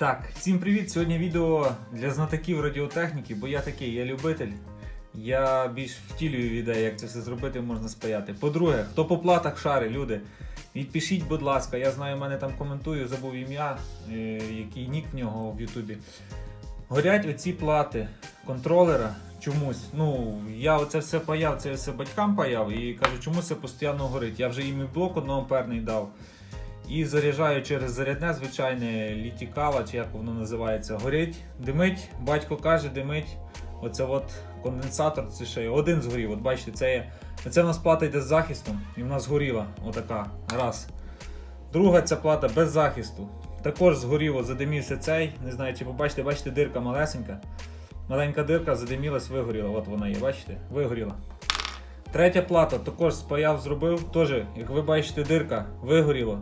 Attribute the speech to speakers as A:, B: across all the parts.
A: Так, всім привіт! Сьогодні відео для знатоків радіотехніки, бо я такий, я любитель. Я більш втілюю ідею, як це все зробити можна спаяти. По-друге, хто по платах шари, люди, відпишіть, будь ласка, я знаю, мене там коментую, забув ім'я, е, який нік в нього в Ютубі. Горять оці плати контролера чомусь. Ну, я оце все паяв, це все батькам паяв і кажу, чому це постійно горить. Я вже їм і блок одноамперний дав. І заряджаю через зарядне звичайне літікала, чи як воно називається, горить, димить. Батько каже, димить. Оце от конденсатор, це ще один згорів. От бачите, це, є, це в нас плата йде з захистом, і в нас згоріла. Отака. Раз. Друга ця плата без захисту. Також згорів, от задимівся цей. Не знаю, чи побачите, бачите, дирка малесенька. Маленька дирка задимілась, вигоріла. От вона є, бачите? Вигоріла. Третя плата також спаяв, зробив. Теж, як ви бачите, дирка вигоріла.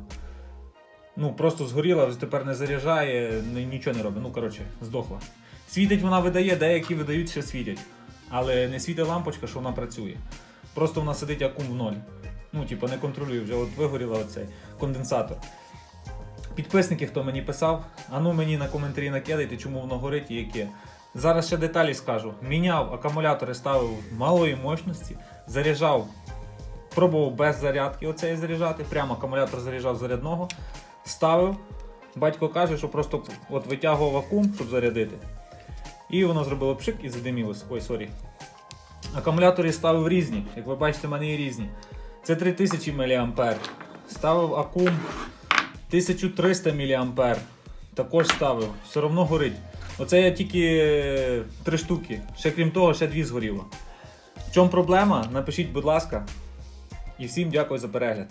A: Ну, просто згоріла, тепер не заряджає, нічого не робить. Ну, коротше, здохла. Світить вона видає, деякі видають, ще світять. Але не світить лампочка, що вона працює. Просто вона сидить акум в ноль. Ну, типу, не контролює вже, от вигоріла оцей конденсатор. Підписники, хто мені писав, а ну мені на коментарі накидайте, чому воно горить і яке. Зараз ще деталі скажу. Міняв акумулятори, ставив малої мощності, заряджав, пробував без зарядки оцеї заряджати, прямо акумулятор заряджав зарядного, ставив. Батько каже, що просто от витягував акум, щоб зарядити. І воно зробило пшик і задимілось. Ой, сорі. Акумулятори ставив різні, як ви бачите, в мене є різні. Це 3000 мА. Ставив акум 1300 мА. Також ставив, все одно горить. Оце я тільки е, три штуки. Ще крім того, ще дві згоріло. В чому проблема? Напишіть, будь ласка. І всім дякую за перегляд.